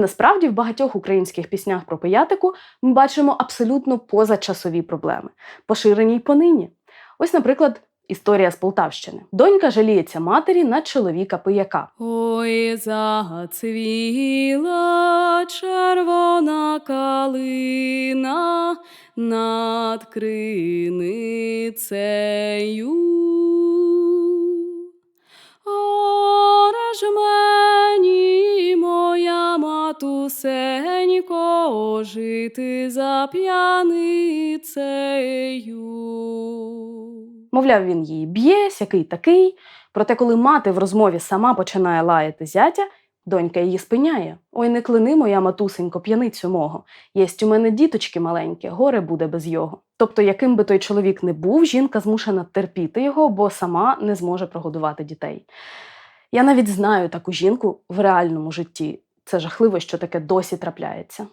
Насправді, в багатьох українських піснях про пиятику ми бачимо абсолютно позачасові проблеми, поширені й понині. Ось, наприклад, історія з Полтавщини. Донька жаліється матері на чоловіка пияка. Ой, зацвіла червона калина над криницею. Ореш матусенько, жити за п'яницею. Мовляв, він її б'є, сякий такий. Проте, коли мати в розмові сама починає лаяти зятя, донька її спиняє. Ой, не клини, моя матусенько, п'яницю мого. Єсть у мене діточки маленькі, горе буде без його. Тобто, яким би той чоловік не був, жінка змушена терпіти його, бо сама не зможе прогодувати дітей. Я навіть знаю таку жінку в реальному житті. Це жахливо, що таке досі трапляється.